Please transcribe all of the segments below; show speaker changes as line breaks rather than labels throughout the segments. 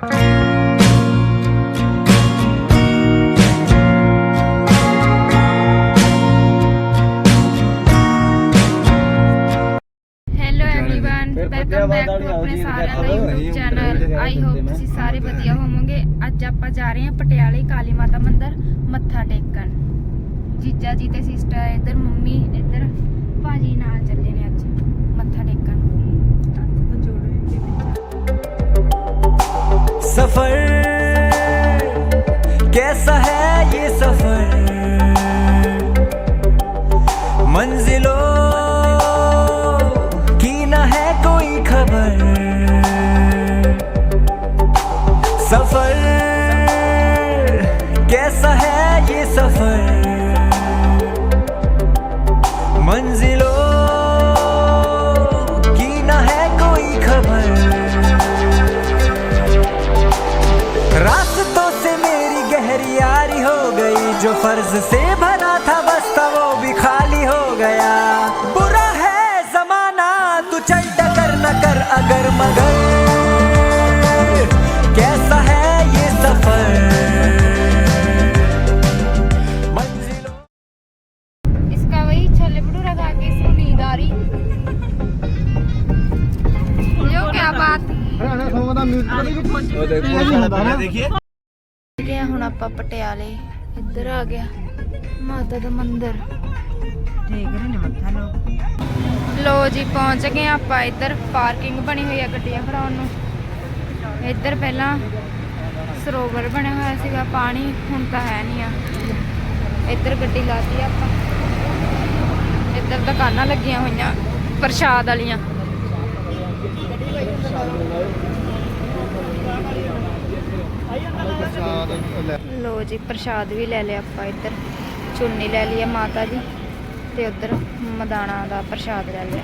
ਸਾਰੇ ਵਧੀਆ ਹੋਵੋਗੇ ਅੱਜ ਆਪਾਂ ਜਾ ਰਹੇ ਪਟਿਆਲੇ ਕਾਲੀ ਮਾਤਾ ਮੰਦਿਰ ਮੱਥਾ ਟੇਕਣ ਜੀਜਾ ਜੀ ਤੇ ਸਿਸਟਰ ਇੱਧਰ ਮੰਮੀ ਇੱਧਰ ਭਾਜੀ ਨਾਲ ਚੱਲੇ ਨੇ ਅੱਜ ਮੱਥਾ ਟੇਕਣ
सफर कैसा है
ਆਪਾਂ ਪਟਿਆਲੇ ਇੱਧਰ ਆ ਗਿਆ ਮਾਤਾ ਦਾ ਮੰਦਿਰ। ਲੋ ਜੀ। ਪਹੁੰਚ ਗਏ ਆਪਾਂ ਇੱਧਰ। ਪਾਰਕਿੰਗ ਬਣੀ ਹੋਈ ਆ ਗੱਡੀਆਂ ਖੜਾਉਣ ਨੂੰ। ਇੱਧਰ ਪਹਿਲਾਂ ਸਰੋਵਰ ਬਣਿਆ ਹੋਇਆ ਸੀਗਾ ਪਾਣੀ ਹੁਣ ਤਾਂ ਹੈ ਨਹੀਂ ਆ। ਇੱਧਰ ਗੱਡੀ ਲਾਤੀ ਆਪਾਂ। ਇੱਧਰ ਦੁਕਾਨਾਂ ਲੱਗੀਆਂ ਹੋਈਆਂ ਪ੍ਰਸ਼ਾਦ ਵਾਲੀਆਂ। ਲੋ ਜੀ, ਪ੍ਰਸ਼ਾਦ ਵੀ ਲੈ ਲਿਆ ਆਪਾਂ ਇੱਧਰ। ਚੁੰਨੀ ਲੈ ਲਈ ਆ ਮਾਤਾ ਜੀ ਤੇ ਉੱਧਰ ਮਦਾਣਾ ਦਾ ਪ੍ਰਸ਼ਾਦ ਲੈ ਲਿਆ।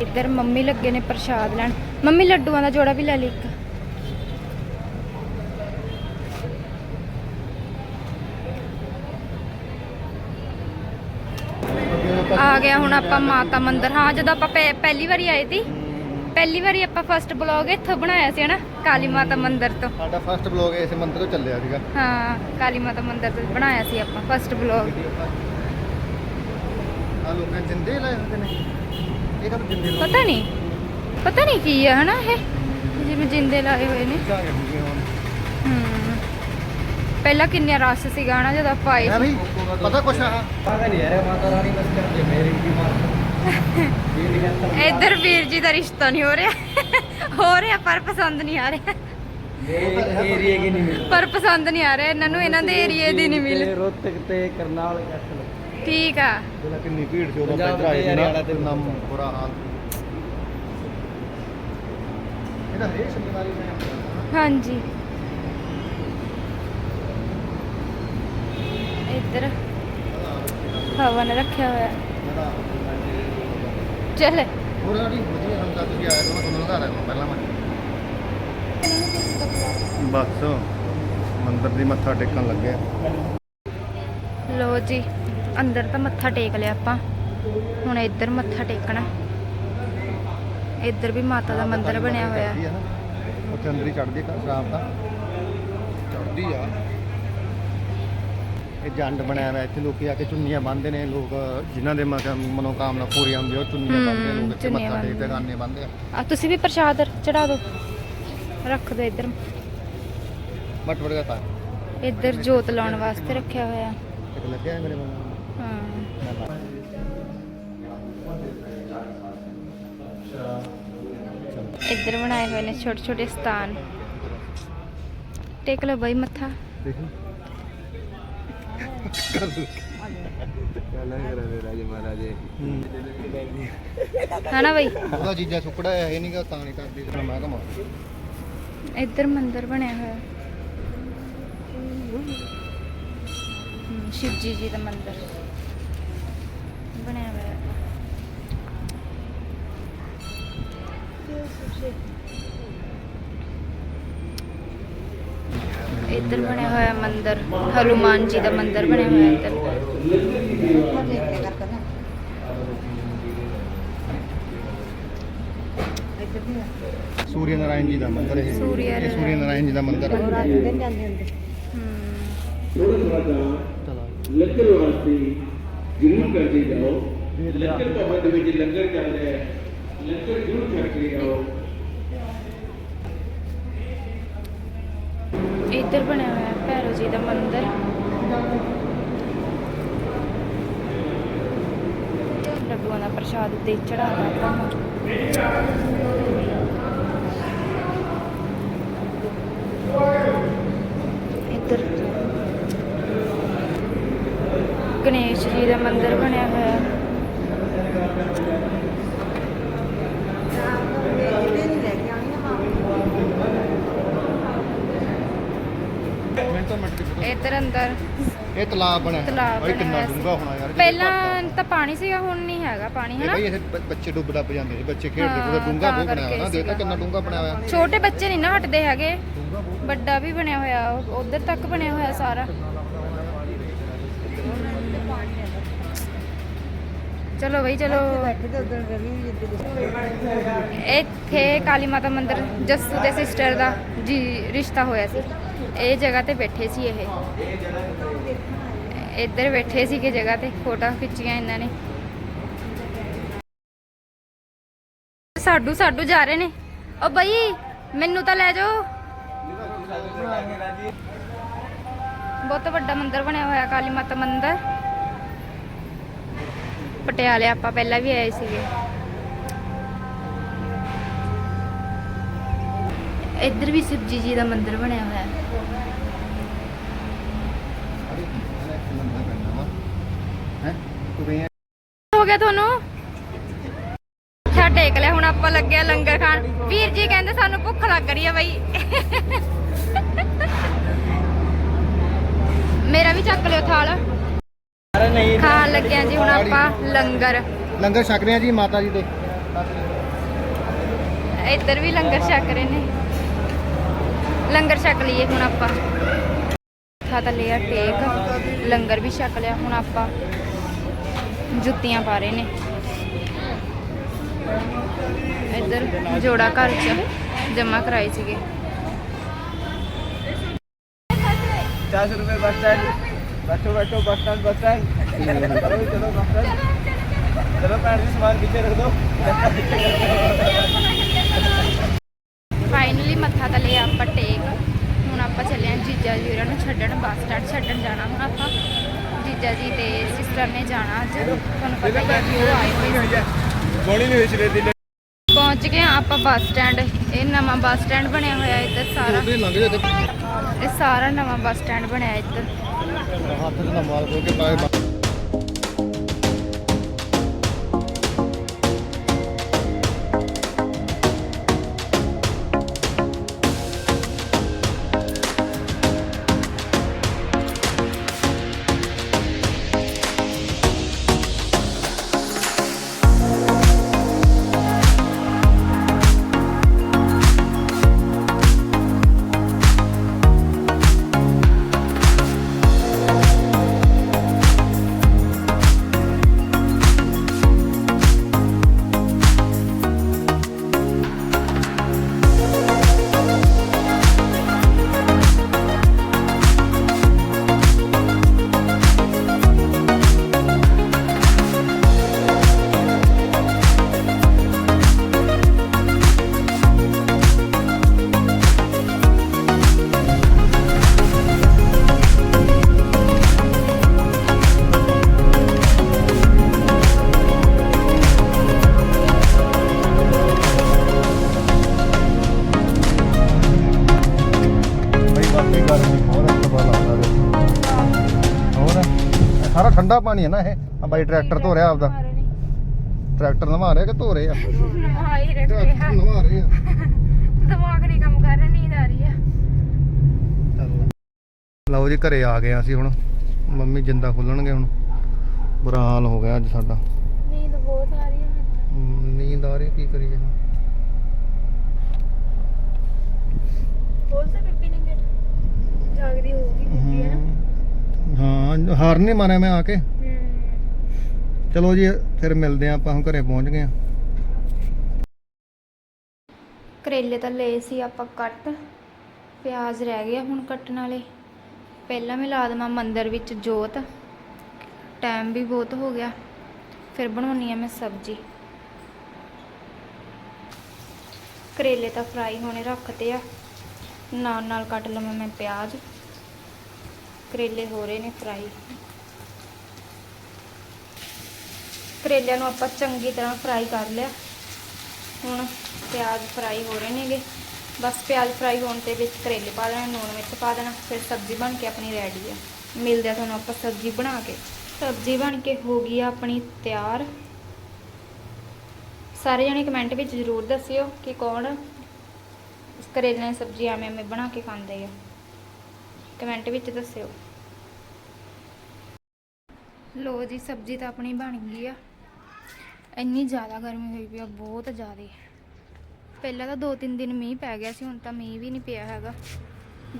ਇੱਧਰ ਮੰਮੀ ਲੱਗੇ ਨੇ ਪ੍ਰਸ਼ਾਦ ਲੈਣ। ਮੰਮੀ ਲੱਡੂਆਂ ਦਾ ਜੋੜਾ ਵੀ ਲੈ ਲਈ ਇੱਕ। ਆ ਗਿਆ ਹੁਣ ਆਪਾਂ ਮਾਤਾ ਮੰਦਿਰ। ਹਾਂ, ਜਦੋਂ ਆਪਾਂ ਪਹਿ- ਪਹਿਲੀ ਵਾਰੀ ਆਏ ਸੀ ਪਹਿਲੀ ਵਾਰੀ ਆਪਾਂ ਫਸਟ ਬਲੌਗ ਇੱਥੋਂ ਬਣਾਇਆ ਸੀ ਹਨਾ ਕਾਲੀ ਮਾਤਾ ਮੰਦਿਰ ਤੋਂ।
ਸਾਡਾ ਫਸਟ ਬਲੌਗ ਇਸੇ ਮੰਦਰ ਤੋਂ ਚੱਲਿਆ ਸੀਗਾ।
ਹਾਂ ਕਾਲੀ ਮਾਤਾ ਮੰਦਿਰ ਤੋਂ ਬਣਾਇਆ ਸੀ ਆਪਾਂ ਫਸਟ ਬਲੌਗ
ਆ ਲੋਕਾਂ ਜਿੰਦੇ ਲਾਏ ਹੁੰਦੇ ਨੇ। ਇਹ ਤਾਂ ਜਿੰਦੇ ਲਾਏ?
ਪਤਾ ਨਹੀਂ ਪਤਾ ਨਹੀਂ ਕੀ ਆ ਹਨਾ ਇਹ ਜਿਵੇਂ ਜਿੰਦੇ ਲਾਏ ਹੋਏ ਨੇ। ਹੂੰ ਪਹਿਲਾਂ ਕਿੰਨਾ ਰਸ਼ ਸੀਗਾ ਹਨਾ ਜਦੋਂ ਆਪਾਂ ਆਏ
ਹੈ
ਸੀ।
ਵੀ ਪਤਾ ਕੁਛ ਆ?
ਇਧਰ ਵੀਰ ਜੀ ਦਾ ਰਿਸ਼ਤਾ ਨਹੀਂ ਹੋ ਰਿਹਾ। ਹੋ ਰਿਹਾ ਪਰ ਪਸੰਦ ਨਹੀਂ ਆ ਰਿਹਾ।
ਏਰੀਏ ਕੀ ਨਹੀਂ ਮਿਲ
ਪਰ ਪਸੰਦ ਨਹੀਂ ਆ ਰਿਹਾ ਇਹਨਾਂ ਨੂੰ ਇਹਨਾਂ ਦੇ ਏਰੀਏ ਦੀ ਨਹੀਂ ਮਿਲ।
ਰੋਤਕ ਤੇ ਕਰਨਾਲ ਕੈਸਲ
ਠੀਕ ਆ।
ਕਿੰਨੀ ਭੀੜ ਚੋਂ
ਦਾ
ਪੈਦਰਾ ਆਏ ਨਾ
ਤੇ
ਨਾਮ ਬੁਰਾ ਹਾਲ ਇਹਦਾ ਹਰੇਕ ਸ਼ਨੀਵਾਰੀ ਮੈਂ
ਹਾਂਜੀ। ਇੱਧਰ ਹਵਨ ਰੱਖਿਆ ਹੋਇਆ। ਚੱਲ
ਹੋਰ ਨਹੀਂ ਵਧੀਆ ਹੁੰਦਾ ਤੁਸੀਂ ਆਏ ਹੋ ਤੁਹਾਨੂੰ ਲਗਾ ਰਿਹਾ ਪਹਿਲਾਂ ਮੈਂ। ਬਸ ਮੰਦਰ ਦੀ ਮੱਥਾ ਟੇਕਣ ਲੱਗੇ
ਲੋ ਜੀ ਅੰਦਰ ਤਾਂ ਮੱਥਾ ਟੇਕ ਲਿਆ ਆਪਾਂ। ਹੁਣ ਇੱਧਰ ਮੱਥਾ ਟੇਕਣਾ। ਇੱਧਰ ਵੀ ਮਾਤਾ ਦਾ ਮੰਦਿਰ ਬਣਿਆ ਹੋਇਆ।
ਨਾ। ਉੱਥੇ ਅੰਦਰ ਹੀ ਚੜਦੀ ਦਾ। ਚੜਦੀ ਆ। ਇਹ ਜੰਡ ਬਣਿਆ ਹੋਇਆ ਇੱਥੇ ਲੋਕੀ ਆ ਕੇ ਚੁੰਨੀਆਂ ਬੰਨ੍ਹਦੇ ਨੇ ਲੋਕ ਜਿਨ੍ਹਾਂ ਦੇ ਮਨ- ਮਨੋਕਾਮਨਾ ਪੂਰੀਆਂ ਹੁੰਦੀਆਂ ਉਹ ਚੁੰਨੀਆਂ ਬੰਨ੍ਹਦੇ ਆ ਲੋਕ ਇੱਥੇ
ਚੁੰਨੀਆਂ
ਮੱਥਾ ਟੇਕਦੇ। ਗਾਨੇ ਬੰਨ੍ਹਦੇ ਆ।
ਆ। ਤੁਸੀਂ ਵੀ ਪ੍ਰਸ਼ਾਦ ਚੜਾ ਦਿਓ। ਰੱਖ ਦਿਓ ਇੱਧਰ।
ਬਟ ਵਰਗਾ ਤਾਂ।
ਇੱਧਰ ਜੋਤ ਲਾਉਣ ਵਾਸਤੇ ਰੱਖਿਆ ਹੋਇਆ।
ਇੱਕ ਲੱਗਿਆ ਹੈ ਮੇਰੇ ਮਨ ਨੂੰ
ਹਾਂ। ਇੱਧਰ ਬਣਾਏ ਹੋਏ ਨੇ ਛੋਟੇ ਛੋਟੇ ਸਥਾਨ। ਟੇਕ ਲਓ ਬਾਈ ਮੱਥਾ।
ਦੇਖੀ।
ਹਨਾ ਬਾਈ?
ਉਹਦਾ ਜੀਜਾ ਸੁੱਕੜਾ ਹੈ ਇਹ ਨਹੀਂਗਾ ਤਾਂ ਨਹੀਂ ਕਰਦੀ ਤੇ ਮੈਂ ਕਮਾ
ਇੱਧਰ ਮੰਦਿਰ ਬਣਿਆ ਹੋਇਆ। ਹਮ, ਸ਼ਿਵ ਜੀ ਜੀ ਦਾ ਮੰਦਿਰ। ਬਣਿਆ ਹੋਇਆ। ਇੱਧਰ ਬਣਿਆ ਹੋਇਆ ਮੰਦਿਰ ਹਨੂਮਾਨ ਜੀ ਦਾ ਮੰਦਿਰ ਬਣਿਆ ਹੋਇਆ ਇੱਧਰ।
ਸੂਰਿਆ ਨਾਰਾਇਣ ਜੀ ਦਾ ਮੰਦਿਰ ਇਹ।
ਸੂਰਿਆ
ਇਹ ਸੂਰਿਆ ਨਾਰਾਇਣ ਜੀ ਦਾ ਮੰਦਿਰ ਹੈ।
ਲੰਗਰ ਵਾਸਤੇ ਜ਼ਰੂਰ ਕਰਦੇ ਜਾਓ ਲੰਗਰ ਭਵਨ ਦੇ ਵਿੱਚ ਲੰਗਰ ਚੱਲ ਰਿਹਾ ਹੈ। ਲੰਗਰ ਜ਼ਰੂਰ ਕੇ ਆਓ
ਇੱਧਰ ਬਣਿਆ ਹੋਇਆ ਭੈਰੋ ਜੀ ਦਾ ਮੰਦਿਰ। ਲੱਡੂਆਂ ਦਾ ਪ੍ਰਸ਼ਾਦ ਦੇ ਚੜਾਵਾ ਆਪਾਂ ਇੱਧਰ। ਗਣੇਸ਼ ਜੀ ਦਾ ਮੰਦਿਰ ਬਣਿਆ ਹੋਇਆ
ਤਾਂ ਮਿੰਟ
ਅੰਦਰ।
ਇਹ ਤਲਾਬ ਬਣਿਆ ਹੋਇਆ।
ਤਲਾਬ ਬਣਿਆ
ਕਿੰਨਾ
ਹੋਇਆ ਸੀ।
ਡੂੰਘਾ ਹੋਣਾ ਯਾਰ
ਪਹਿਲਾਂ ਤਾਂ ਪਾਣੀ ਸੀਗਾ ਹੁਣ ਨਹੀਂ ਹੈਗਾ ਪਾਣੀ
ਇਹ
ਹੈਨਾ?
ਬਈ ਇਹ ਬ- ਬੱਚੇ ਡੁੱਬ ਡੱਬ ਜਾਂਦੇ ਸੀ ਬੱਚੇ ਖੇਡਦੇ
ਹਾਂ,
ਪੂਰਾ ਡੂੰਘਾ
ਤਾਂ
ਬਹੁਤ ਬਣਿਆ ਹੋਇਆ ਨਾ
ਕਰਕੇ
ਦੇਖ ਤਾਂ ਕਿੰਨਾ ਡੂੰਘਾ ਬਣਿਆ ਹੋਇਆ।
ਛੋਟੇ ਬੱਚੇ ਨਹੀਂ ਨਾ ਹਟਦੇ ਹੈਗੇ। ਵੱਡਾ ਵੀ ਬਣਿਆ ਹੋਇਆ ਉਧਰ ਤੱਕ ਬਣਿਆ ਹੋਇਆ ਸਾਰਾ। ਚਲੋ ਬਈ ਚਲੋ। ਇੱਥੇ ਕਾਲੀ ਮਾਤਾ ਮੰਦਿਰ ਜੱਸੂ ਦੇ ਸਿਸਟਰ ਦਾ ਜੀ ਰਿਸ਼ਤਾ ਹੋਇਆ ਸੀ। ਇਹ ਜਗ੍ਹਾ ਤੇ ਬੈਠੇ ਸੀ ਇਹ। ਇੱਧਰ ਬੈਠੇ ਸੀ ਜਗ੍ਹਾ ਤੇ ਫੋਟੋ ਖਿੱਚੀਆਂ ਇਹਨਾਂ ਨੇ। ਸਾਡੂ ਸਾਡੂ ਜਾ ਰਹੇ ਨੇ। ਓ ਬਈ, ਮੈਨੂੰ ਤਾਂ ਲੈ ਜਾਓ। ਬਹੁਤ ਵੱਡਾ ਮੰਦਿਰ ਬਣਿਆ ਹੋਇਆ, ਕਾਲੀ ਮਾਤਾ ਮੰਦਿਰ। ਪਟਿਆਲੇ ਆਪਾਂ ਪਹਿਲਾਂ ਵੀ ਆਏ ਸੀਗੇ। ਇੱਧਰ ਵੀ ਸ਼ਿਵਜੀ ਜੀ ਦਾ ਮੰਦਿਰ ਬਣਿਆ ਹੋਇਆ ਹੈ।
ਹੈ
ਗਿਆ ਤੁਹਾਨੂੰ? ਛਾ ਟੇਕ ਲਿਆ ਹੁਣ ਆਪਾਂ ਲੱਗਿਆ ਲੰਗਰ ਖਾਣ। ਵੀਰ ਜੀ ਕਹਿੰਦੇ ਸਾਨੂੰ ਭੁੱਖ ਲੱਗ ਰਹੀ ਹੈ ਬਈ। ਮੇਰਾ ਵੀ ਚੱਕ ਲਿਓ ਥਾਲ। ਖਾਣ ਲੱਗਿਆ ਜੀ ਹੁਣ ਆਪਾਂ ਲੰਗਰ।
ਲੰਗਰ ਛਕ ਰਹੇ ਆ ਜੀ ਮਾਤਾ ਜੀ ਦੇ।
ਇੱਧਰ ਵੀ ਲੰਗਰ ਛਕ ਰਹੇ ਨੇ। ਲੰਗਰ ਛਕ ਲਈਏ ਹੁਣ ਆਪਾਂ। ਮੱਥਾ ਤਾਂ ਲਿਆ ਟੇਕ ਲੰਗਰ ਵੀ ਛਕ ਲਿਆ ਹੁਣ ਆਪਾਂ। ਜੁੱਤੀਆਂ ਪਾ ਰਹੇ ਨੇ। ਇੱਧਰ ਜੋੜਾ ਘਰ ਚ ਜਮਾ ਕਰਾਈ ਸੀਗੇ।
50 ਰੁਪਏ ਬਸ ਸਟੈਂਡ। ਬੈਠੋ ਬੈਠੋ ਬਸ ਚਲੋ ਚਲੋ ਬਸ ਚਲੋ ਪੈਰ ਕਿੱਥੇ ਰੱਖ ਦੋ।
ਫਾਈਨਲੀ ਮੱਥਾ ਤਾਂ ਲਿਆ ਆਪਾਂ ਟੇਕ। ਜੀਜਾ ਜੀ ਉਹਨਾਂ ਨੂੰ ਛੱਡਣ ਬੱਸ ਸਟੈਂਡ ਛੱਡਣ ਜਾਣਾ ਹੁਣ ਆਪਾਂ। ਜੀਜਾ ਜੀ ਤੇ ਸਿਸਟਰ ਨੇ ਜਾਣਾ ਅੱਜ। ਤੁਹਾਨੂੰ ਪਤਾ ਹੀ ਹੈ ਕਿ ਉਹ ਆਏ ਹੋਏ ਸੀ।
ਗੋਣੀ ਨਹੀਂ ਵਿੱਚ
ਪਹੁੰਚ ਗਏ ਆਪਾਂ ਬੱਸ ਸਟੈਂਡ। ਇਹ ਨਵਾਂ ਬੱਸ ਸਟੈਂਡ ਬਣਿਆ ਹੋਇਆ ਇੱਧਰ ਸਾਰਾ। ਇਹ ਸਾਰਾ ਨਵਾਂ ਬੱਸ ਸਟੈਂਡ ਬਣਿਆ ਇੱਧਰ।
ਹੱਥ ਨਾਲ ਮਾਲ ਕੇ ਪਾਏ ਠੰਡਾ ਪਾਣੀ ਹੈ ਨਾ ਇਹ। ਆ ਬਾਈ ਟਰੈਕਟਰ ਧੋ ਰਿਹਾ ਆਪਦਾ। ਟਰੈਕਟਰ ਨਵਾ ਰਿਹਾ ਕਿ ਧੋ ਰਹੇ ਆ?
ਹਾਈ ਰੱਖਿਆ
ਨਵਾ ਰਹੇ
ਦਿਮਾਗ ਨਹੀਂ ਕੰਮ ਕਰ ਰਿਹਾ ਨੀਂਦ ਆ ਰਹੀ ਆ।
ਲਓ ਜੀ ਘਰੇ ਆ ਗਏ ਆ ਅਸੀਂ ਹੁਣ। ਮੰਮੀ ਜਿੰਦਾ ਖੋਲਣਗੇ ਹੁਣ। ਬੁਰਾ ਹਾਲ ਹੋ ਗਿਆ ਅੱਜ ਸਾਡਾ।
ਨੀਂਦ ਬਹੁਤ ਆ ਰਹੀ ਹੈ
ਨੀਂਦ ਆ ਰਹੀ ਕੀ ਕਰੀਏ ਹੁਣ?
ਖੋਲ ਸੇ ਬੀਬੀ ਨੇ ਗੇਟ ਜਾਗਦੀ ਹੋਊਗੀ ਬੀਬੀ ਹੈ ਨਾ?
ਹਾਂ ਹਾਰ ਨਹੀਂ ਮਾਰਿਆ ਮੈਂ ਆ ਕੇ। ਚਲੋ ਜੀ, ਫਿਰ ਮਿਲਦੇ ਆ ਆਪਾਂ, ਹੁਣ ਘਰੇ ਪਹੁੰਚ ਗਏ ਆ
ਕਰੇਲੇ ਤਾਂ ਲਏ ਸੀ ਆਪਾਂ ਕੱਟ, ਪਿਆਜ਼ ਰਹਿ ਗਿਆ ਹੁਣ ਕੱਟਣ ਵਾਲੇ। ਪਹਿਲਾਂ ਮੈਂ ਲਾ ਦੇਵਾਂ ਮੰਦਰ ਵਿੱਚ ਜੋਤ ਟਾਈਮ ਵੀ ਬਹੁਤ ਹੋ ਗਿਆ। ਫਿਰ ਬਣਾਉਣੀ ਆ ਮੈਂ ਸਬਜ਼ੀ। ਕਰੇਲੇ ਤਾਂ ਫਰਾਈ ਹੋਣੇ ਰੱਖਤੇ ਆ। ਨਾਲ ਨਾਲ ਕੱਟ ਲਵਾਂ ਮੈਂ ਪਿਆਜ਼। ਕਰੇਲੇ ਹੋ ਰਹੇ ਨੇ ਫਰਾਈ ਕਰੇਲਿਆਂ ਨੂੰ ਆਪਾਂ ਚੰਗੀ ਤਰ੍ਹਾਂ ਫਰਾਈ ਕਰ ਲਿਆ। ਹੁਣ ਪਿਆਜ਼ ਫਰਾਈ ਹੋ ਰਹੇ ਨੇਗੇ। ਬਸ ਪਿਆਜ਼ ਫਰਾਈ ਹੋਣ ਤੇ ਵਿੱਚ ਕਰੇਲੇ ਪਾ ਦੇਣਾ, ਨੂਣ ਮਿਰਚ ਪਾ ਦੇਣਾ, ਫਿਰ ਸਬਜ਼ੀ ਬਣ ਕੇ ਆਪਣੀ ਰੈਡੀ ਆ। ਮਿਲਦੇ ਆ ਤੁਹਾਨੂੰ ਆਪਾਂ ਸਬਜ਼ੀ ਬਣਾ ਕੇ। ਸਬਜ਼ੀ ਬਣ ਕੇ ਹੋ ਗਈ ਆ ਆਪਣੀ ਤਿਆਰ। ਸਾਰੇ ਜਣੇ ਕਮੈਂਟ ਵਿੱਚ ਜ਼ਰੂਰ ਦੱਸਿਓ ਕਿ ਕੌਣ ਇਸ ਕਰੇਲਿਆਂ ਦੀ ਸਬਜ਼ੀ ਐਵੇਂ ਐਵੇਂ ਬਣਾ ਕੇ ਖਾਂਦੇ ਆ। ਕਮੈਂਟ ਵਿੱਚ ਦੱਸਿਓ। ਲੋ ਜੀ, ਸਬਜ਼ੀ ਤਾਂ ਆਪਣੀ ਬਣ ਗਈ ਆ। ਇੰਨੀ ਜ਼ਿਆਦਾ ਗਰਮੀ ਹੋਈ ਪਈ ਆ, ਬਹੁਤ ਜ਼ਿਆਦਾ। ਪਹਿਲਾਂ ਤਾਂ ਦੋ ਤਿੰਨ ਦਿਨ ਮੀਂਹ ਪੈ ਗਿਆ ਸੀ, ਹੁਣ ਤਾਂ ਮੀਂਹ ਵੀ ਨਹੀਂ ਪਿਆ ਹੈਗਾ।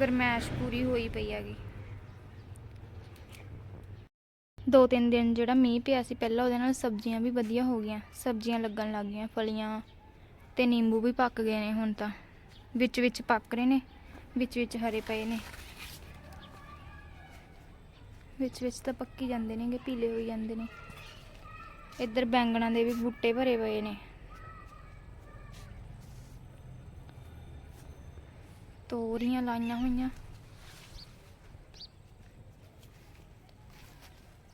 ਗਰਮੈਸ਼ ਪੂਰੀ ਹੋਈ ਪਈ ਹੈਗੀ। ਦੋ ਤਿੰਨ ਦਿਨ ਜਿਹੜਾ ਮੀਂਹ ਪਿਆ ਸੀ, ਪਹਿਲਾਂ ਉਹਦੇ ਨਾਲ ਸਬਜ਼ੀਆਂ ਵੀ ਵਧੀਆ ਹੋ ਗਈਆਂ। ਸਬਜ਼ੀਆਂ ਲੱਗਣ ਲੱਗ ਗਈਆਂ, ਫਲੀਆਂ ਤੇ ਨਿੰਬੂ ਵੀ ਪੱਕ ਗਏ ਨੇ ਹੁਣ ਤਾਂ। ਵਿੱਚ ਵਿੱਚ ਪੱਕ ਰਹੇ ਨੇ ਵਿੱਚ ਵਿੱਚ ਹਰੇ ਪਏ ਨੇ। ਵਿੱਚ ਵਿੱਚ ਤਾਂ ਪੱਕੀ ਜਾਂਦੇ ਨੇਗੇ ਪੀਲੇ ਹੋਈ ਜਾਂਦੇ ਨੇ। ਇੱਧਰ ਬੈਂਗਣਾਂ ਦੇ ਵੀ ਬੂਟੇ ਭਰੇ ਪਏ ਨੇ। ਤੋਰੀਆਂ ਲਾਈਆਂ ਹੋਈਆਂ।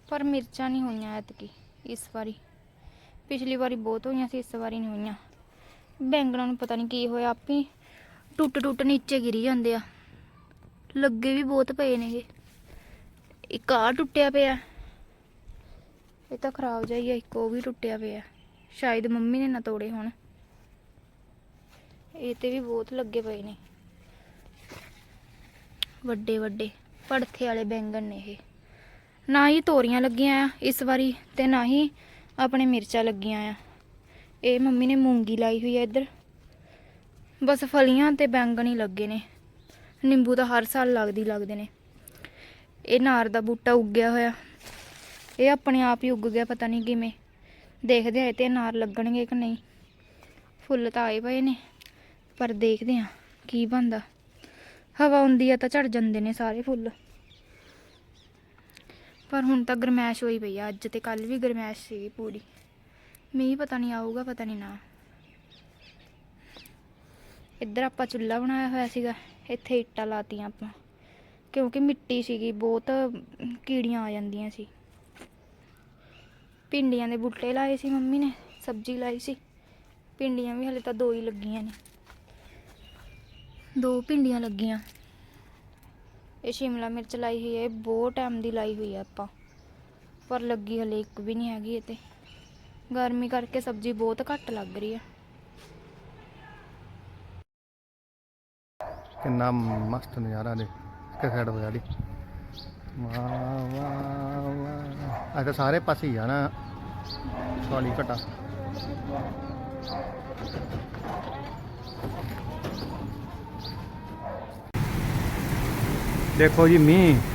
ਪਰ ਮਿਰਚਾਂ ਨਹੀਂ ਹੋਈਆਂ ਐਤਕੀ, ਇਸ ਵਾਰੀ। ਪਿਛਲੀ ਵਾਰੀ ਬਹੁਤ ਹੋਈਆਂ ਸੀ, ਇਸ ਵਾਰੀ ਨਹੀਂ ਹੋਈਆਂ। ਬੈਂਗਣਾਂ ਨੂੰ ਪਤਾ ਨਹੀਂ ਕੀ ਹੋਇਆ, ਆਪੇ ਹੀ ਟੁੱਟ ਟੁੱਟ ਨੀਚੇ ਗਿਰੀ ਜਾਂਦੇ ਆ। ਲੱਗੇ ਵੀ ਬਹੁਤ ਪਏ ਨੇਗੇ। ਇੱਕ ਆ ਟੁੱਟਿਆ ਪਿਆ। ਇਹ ਤਾਂ ਖਰਾਬ ਜਾਈ ਆ, ਇੱਕ ਉਹ ਵੀ ਟੁੱਟਿਆ ਪਿਆ। ਸ਼ਾਇਦ ਮੰਮੀ ਨੇ ਨਾ ਤੋੜੇ ਹੋਣ। ਇਹ ਤੇ ਵੀ ਬਹੁਤ ਲੱਗੇ ਪਏ ਨੇ। ਵੱਡੇ ਵੱਡੇ ਪੜਥੇ ਵਾਲੇ ਬੈਂਗਣ ਨੇ ਇਹ। ਨਾ ਹੀ ਤੋਰੀਆਂ ਲੱਗੀਆਂ ਆ ਇਸ ਵਾਰੀ ਤੇ ਨਾ ਹੀ ਆਪਣੇ ਮਿਰਚਾਂ ਲੱਗੀਆਂ ਆ। ਇਹ ਮੰਮੀ ਨੇ ਮੂੰਗੀ ਲਾਈ ਹੋਈ ਆ ਇੱਧਰ। ਬਸ ਫਲੀਆਂ ਤੇ ਬੈਂਗਣ ਹੀ ਲੱਗੇ ਨੇ। ਨਿੰਬੂ ਤਾਂ ਹਰ ਸਾਲ ਲੱਗਦੀ ਲੱਗਦੇ ਨੇ। ਇਹ ਨਾਰ ਦਾ ਬੂਟਾ ਉੱਗਿਆ ਹੋਇਆ। ਇਹ ਆਪਣੇ ਆਪ ਹੀ ਉੱਗ ਗਿਆ, ਪਤਾ ਨਹੀਂ ਕਿਵੇਂ। ਦੇਖਦੇ ਆਏ ਤੇ ਨਾਰ ਲੱਗਣਗੇ ਕਿ ਨਹੀਂ। ਫੁੱਲ ਤਾਂ ਆਏ ਪਏ ਨੇ, ਪਰ ਦੇਖਦੇ ਆ ਕੀ ਬਣਦਾ। ਹਵਾ ਹੁੰਦੀ ਆ ਤਾਂ ਝੜ ਜਾਂਦੇ ਨੇ ਸਾਰੇ ਫੁੱਲ। ਪਰ ਹੁਣ ਤਾਂ ਗਰਮੈਸ਼ ਹੋਈ ਪਈ ਆ, ਅੱਜ ਤੇ ਕੱਲ ਵੀ ਗਰਮੈਸ਼ ਸੀ ਪੂਰੀ। ਮੀਂਹ ਪਤਾ ਨਹੀਂ ਆਊਗਾ, ਪਤਾ ਨਹੀਂ ਨਾ। ਇੱਧਰ ਆਪਾਂ ਚੁੱਲ੍ਹਾ ਬਣਾਇਆ ਹੋਇਆ ਸੀਗਾ, ਇੱਥੇ ਇੱਟਾਂ ਲਾਤੀਆਂ ਆਪਾਂ। ਕਿਉਂਕਿ ਮਿੱਟੀ ਸੀਗੀ, ਬਹੁਤ ਕੀੜੀਆਂ ਆ ਜਾਂਦੀਆਂ ਸੀ। ਭਿੰਡੀਆਂ ਦੇ ਬੂਟੇ ਲਾਏ ਸੀ ਮੰਮੀ ਨੇ, ਸਬਜ਼ੀ ਲਾਈ ਸੀ। ਭਿੰਡੀਆਂ ਵੀ ਹਲੇ ਤਾਂ ਦੋ ਹੀ ਲੱਗੀਆਂ ਨੇ। ਦੋ ਭਿੰਡੀਆਂ ਲੱਗੀਆਂ। ਇਹ ਸ਼ਿਮਲਾ ਮਿਰਚ ਲਾਈ ਹੋਈ ਹੈ ਇਹ ਬਹੁਤ ਟਾਈਮ ਦੀ ਲਾਈ ਹੋਈ ਹੈ ਆਪਾਂ। ਪਰ ਲੱਗੀ ਹਲੇ ਇੱਕ ਵੀ ਨਹੀਂ ਹੈਗੀ ਇਹ ਤੇ। ਗਰਮੀ ਕਰਕੇ ਸਬਜ਼ੀ ਬਹੁਤ ਘੱਟ ਲੱਗ ਰਹੀ ਹੈ
ਕਿੰਨਾ ਮਸਤ ਨਜ਼ਾਰਾ ਦੇ ਇੱਕ ਸਾਈਡ ਹੋ ਜਾੜੀ ਵਾਹ ਵਾਹ ਵਾਹ। ਅੱਜ ਸਾਰੇ ਪਾਸੇ ਹੀ ਆ ਨਾ। ਘਟਾ। ਦੇਖੋ ਜੀ ਮੀਂਹ।